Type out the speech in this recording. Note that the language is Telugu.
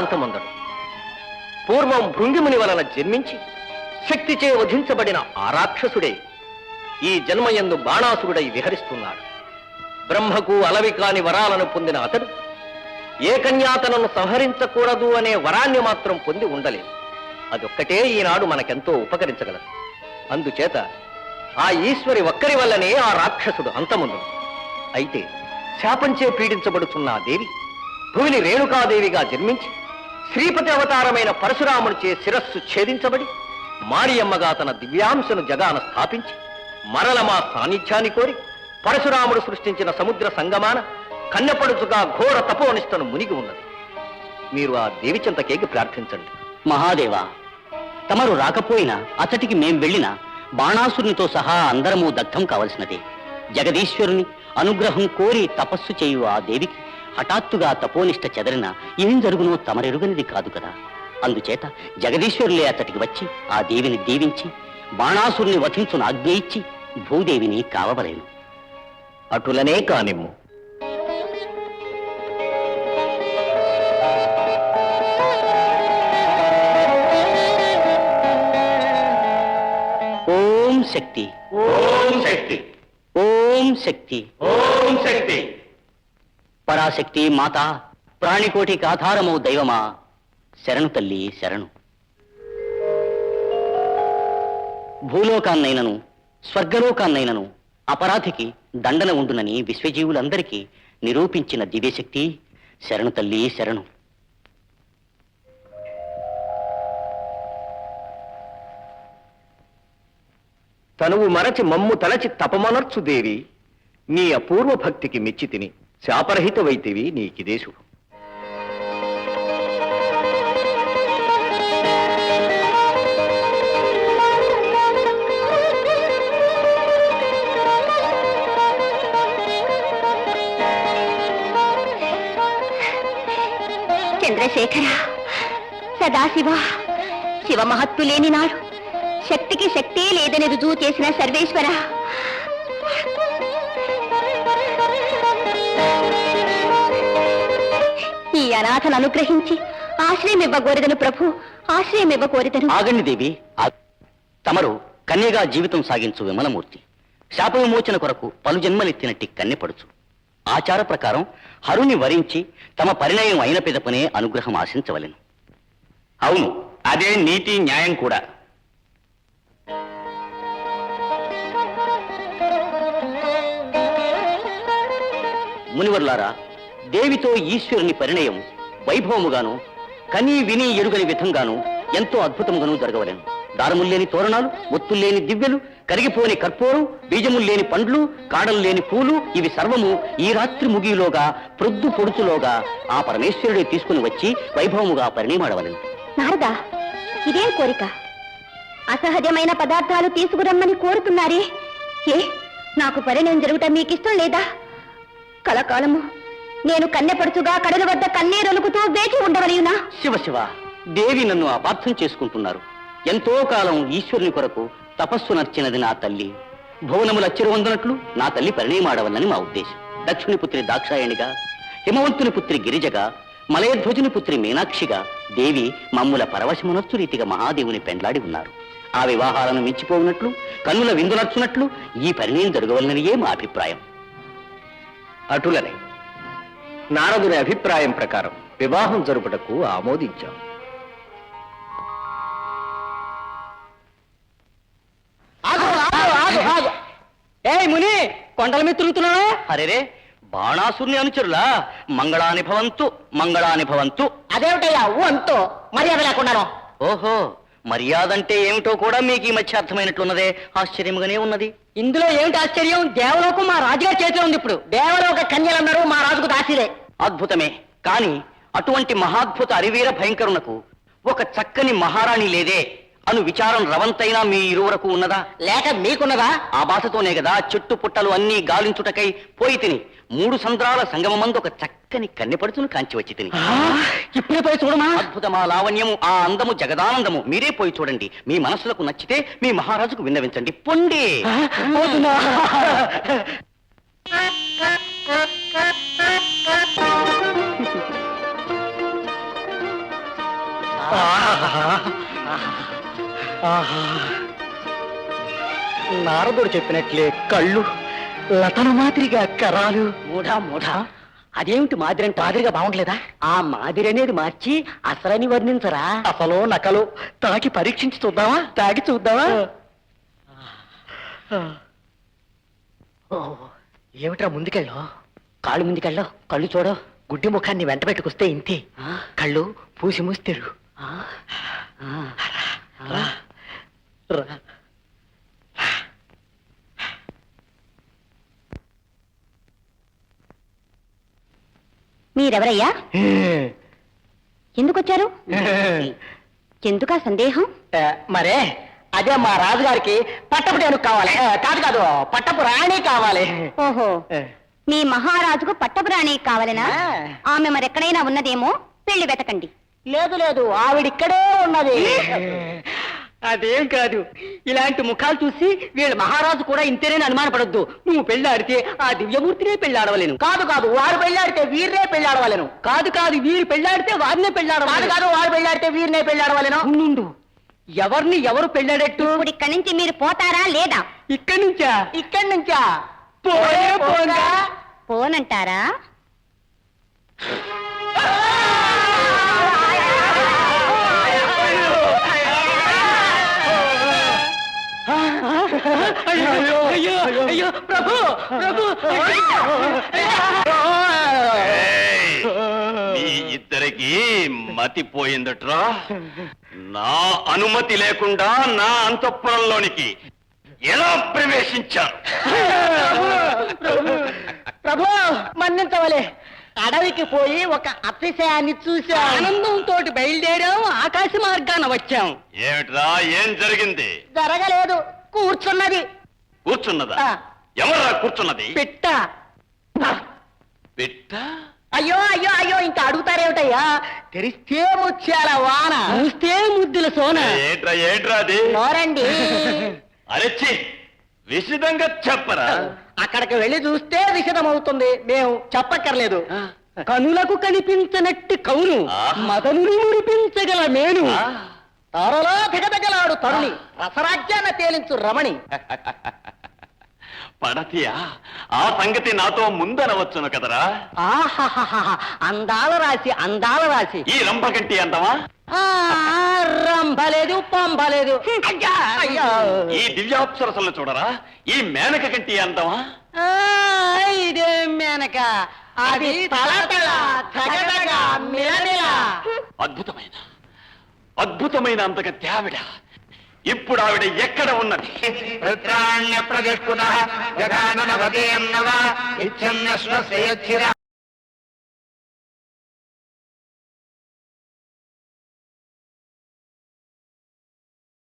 అంతమందడు పూర్వం భృంగిముని వలన జన్మించి శక్తిచే వధించబడిన ఆ రాక్షసుడే ఈ జన్మయందు బాణాసురుడై విహరిస్తున్నాడు. బ్రహ్మకు అలవి కాని వరాలను పొందిన అతడు ఏ కన్యాతనను సంహరించకూడదు అనే వరాన్ని మాత్రం పొంది ఉండలేదు. అదొక్కటే ఈనాడు మనకెంతో ఉపకరించగలదు. అందుచేత ఆ ఈశ్వరి ఒక్కరి వల్లనే ఆ రాక్షసుడు అంతముందు అయితే శాపంచే పీడించబడుతున్న దేవి భూమిని రేణుకాదేవిగా జన్మించి శ్రీపతి అవతారమైన పరశురామునిచే శిరస్సు ఛేదించబడి మారియమ్మగా తన దివ్యాంశను జగాన స్థాపించి మరల మా సాన్నిధ్యాన్ని కోరి పరశురాముడు సృష్టించిన సముద్ర సంగమాన కన్నెపడుచుగా ఘోర తపోనిష్టను మునిగి ఉన్నది. మీరు ఆ దేవి చింతకేగి ప్రార్థించండి. మహాదేవా తమరు రాకపోయినా అతటికి మేం వెళ్ళినా బాణాసురునితో సహా అందరము దగ్ధం కావలసినదే. జగదీశ్వరుని అనుగ్రహం కోరి తపస్సు చేయు ఆ దేవికి హఠాత్తుగా తపోనిష్ట చెదరిన ఏం జరుగునో తమరెరుగనిది కాదు కదా. అందుచేత జగదీశ్వరులే అతటికి వచ్చి ఆ దేవిని దీవించి బాణాసురుని వధించును ఆజ్ఞ ఇచ్చి భూదేవిని కావవలేను. అటులనే కానిమ్ము. శక్తి. ఓం శక్తి. ఓం శక్తి. ఓం శక్తి. పరాశక్తి మాత ప్రాణికోటికి ఆధారమౌ దైవమా. శరణు తల్లి శరణు. భూలోకాన్నైనను స్వర్గలోకాన్నైనను అపరాధికి దండన ఉండునని విశ్వజీవులందరికీ నిరూపించిన దివ్యశక్తి శరణు తల్లి శరణు. తనువు మరచి మమ్ము తలచి తపమనర్చు దేవి. నీ అపూర్వ భక్తికి మెచ్చి తిని శాపరహితవైతివి నీకిదే శుభం. చంద్రశేఖర సదాశివ శివ మహత్తు లేని నాడు శక్తికి శక్తే లేదని రుజువు చేసిన సర్వేశ్వర. ఈ అనాథను అనుగ్రహించి ఆశ్రయం ఇవ్వగోరిదను ప్రభు ఆశ్రయం ఇవ్వగోరిదను ఆగండి దేవి. తమరు కన్యగా జీవితం సాగించు విమలమూర్తి. శాప విమోచన కొరకు పలు జన్మలెత్తినట్టి కన్నెపడుచు. ఆచార ప్రకారం హరుని వరించి తమ పరిణయం అయిన పిదపనే అనుగ్రహం ఆశించవలెను. అవును అదే నీతి న్యాయం కూడా. మునివర్లారా దేవితో ఈశ్వరుని పరిణయం వైభవముగాను కనీ విని ఎరుగని విధంగాను ఎంతో అద్భుతముగాను దారములు దారముల్లేని తోరణాలు ఒత్తుల్లేని దివ్యలు కరిగిపోని కర్పూరం బీజములు లేని పండ్లు కాడలు లేని పూలు ఇవి సర్వము ఈ రాత్రి ముగిలోగా ప్రొద్దు పొడుచులోగా ఆ పరమేశ్వరుడే తీసుకుని వచ్చి వైభవముగా పరిణయమాడవలెను. నారదా ఇదేం కోరిక? అసహజమైన పదార్థాలు తీసుకురమ్మని కోరుతున్నారే? ఏ నాకు పరిణయం జరుగుట మీకిష్టం లేదా? కలకాలము. నేను కన్నెపడుచుగా కడల వద్ద కన్నీరొలుకుతూ వేచి ఉండవలయునా? శివ శివ దేవి నన్ను అపార్థం చేసుకుంటున్నారు. ఎంతో కాలం ఈశ్వరుని కొరకు తపస్సు నర్చినది నా తల్లి. భువనముల చిరువందనట్లు నా తల్లి పరిణయమాడవల్లని మా ఉద్దేశం. దక్షుని పుత్రి దాక్షాయణిగా హిమవంతుని పుత్రి గిరిజగా మలయధ్వజుని పుత్రి మీనాక్షిగా దేవి మమ్ముల పరవశమునర్చు రీతిగా మహాదేవుని పెండ్లాడి ఉన్నారు. ఆ వివాహాలను మించిపోవునట్లు కన్నుల విందునర్చునట్లు ఈ పరిణయం జరగవలననియే మా అభిప్రాయం. అటులనే. నారదుని అభిప్రాయం ప్రకారం వివాహం జరుపుటకు ఆమోదించాం. ఏ ముని కొండల మీద తిరుగుతున్నావా? అరేరే బాణాసుని అనుచరులా? మంగళాని భవంతు మంగళాని భవంతు. అదేమిటయ్యా అంతో? మర్యాద లేకుండాను. ఓహో మర్యాద అంటే ఏమిటో కూడా మీకు ఈ మధ్య అర్థమైనట్లున్నదే. ఆశ్చర్యముగానే ఉన్నది. ఇందులో ఏమిటి ఆశ్చర్యం? దేవలోకం మా రాజుగారి చేతిలో ఉంది ఇప్పుడు. దేవలోక కన్యలందరూ మా రాజుకు దాసిలే. అద్భుతమే. కాని అటువంటి మహాద్భుత అరివీర భయంకరునకు ఒక చక్కని మహారాణి లేదే. అను విచారం రవంతైనా మీ ఇరువురకు ఉన్నదా? లేక మీకున్నదా? ఆ బాధతోనే కదా చెట్టు పుట్టలు అన్నీ గాలించుటకై పోయి తిని మూడు సంద్రాల సంగమమందు ఒక చక్కని కన్నెపడుచును కాంచి వచ్చి తిని. ఇప్పుడే పోయి చూడమా? అద్భుతమా లావణ్యము ఆ అందము జగదానందము. మీరే పోయి చూడండి. మీ మనసులకు నచ్చితే మీ మహారాజుకు విన్నవించండి. పొండి. నారదుడు చెప్పినట్లే కళ్ళు లతను మాదిరిగా కరాలు. మూఢా మూఢా. అదేమిటి మాదిరి అంటే? మాదిరిగా బాగుండలేదా? ఆ మాదిరి అనేది మార్చి అసలని వర్ణించరా? అసలు నకలు తాకి పరీక్షించి చూద్దామా? తాగి చూద్దామా? ఓ, ఏమిట్రా ముందుకెళ్ళు? కాళ్ళు ముందుకెళ్ళో. కళ్ళు చూడో. గుడ్డి ముఖాన్ని వెంట పెట్టుకొస్తే ఇంతే. కళ్ళు పూసి మూస్తారు. రా. రా. మీరెవరయ్యా? ఎందుకు వచ్చారు ఎందుకా సందేహం? మరే అదే మా రాజుగారికి పట్టపు టేనుగు కావాలి. కాదు కాదు పట్టపు రాణి కావాలి. ఓహో మీ మహారాజుకు పట్టపురాణి కావాలనా? ఆ. ఆమె మరెక్కడైనా ఉన్నదేమో పెళ్ళి వెతకండి. లేదు లేదు ఆవిడిక్కడే ఉన్నది. అదేం కాదు. ఇలాంటి ముఖాలు చూసి వీళ్ళ మహారాజు కూడా ఇంతేనని అనుమానపడొద్దు. నువ్వు పెళ్ళాడితే ఆ దివ్యమూర్తినే పెళ్ళాడవలేను. కాదు కాదు వారు పెళ్ళాడితే వీరినే పెళ్ళాడవలను. కాదు కాదు వీరు పెళ్ళాడితే వారినే పెళ్ళాడవాలి కాదు వారు పెళ్ళాడితే వీరినే పెళ్ళాడవలను. ఉండు ఎవరిని ఎవరు పెళ్ళాడట్టు? ఇప్పుడు ఇక్కడి నుంచి మీరు పోతారా లేదా? ఇక్కడి నుంచా? ఇక్కడి నుంచా. పోనంటారా? అయ్యో అయ్యో అయ్యో. ప్రభు ప్రభు ఏయ్! మీ ఇద్దరికి మతిపోయిందట్రా నా అనుమతి లేకుండా నా అంతఃపురంలోనికి ఎలా ప్రవేశించారు? ప్రభు మన్నించవలే. అడవికి పోయి ఒక అతిశయాన్ని చూశాను ఆనందంతో బయలుదేరాం ఆకాశ మార్గాన వచ్చాం. ఏమిట్రా ఏం జరిగింది? జరగలేదు కూర్చున్నది. కూర్చున్నదా. ఎవరా కూర్చున్నది? పిట్ట. పిట్ట? అయ్యో అయ్యో అయ్యో ఇంకా అడుగుతారేమిటయ్యా? తెరిస్తే ముత్యాల వాన. చూస్తే ముద్దుల సోన. ఏట్రా ఏట్రా అది? నోరండి. అరెచ్చి విశదంగా చెప్పరా? అక్కడికి వెళ్ళి చూస్తే విషదమవుతుంది. మేము చెప్పక్కర్లేదు. కనులకు కనిపించనట్టి కౌను ఆహా. మదనుని మురిపించగల మేను. ఆ, త్వరలో దిగదగలాడు తరుణి. రసరాజ్యాన్ని తేలించు రమణి. పడతియా? ఆ సంగతి నాతో ముందనవచ్చును కదరా. ఆహాహాహా అందాల రాశి అందాల రాశి. ఈ రంభకంటి అంతమా ఆ, రంభలేదు పంభలేదు. అయ్యా! అయ్యా! ఈ దివ్యాప్సరసలను చూడరా? ఈ మేనక కంటి అందమా ఆ, ఇదే మేనక. అది తలతల తగదగ మిలమిల. అద్భుతమైన అద్భుతమైన అంతక త్యావిడ. ఇప్పుడు ఆవిడ ఎక్కడ ఉన్నది? వృత్రాణ్య ప్రజస్పుత జగానన భవేం నవ ఇచ్చన్న శ్వసేచ్చిర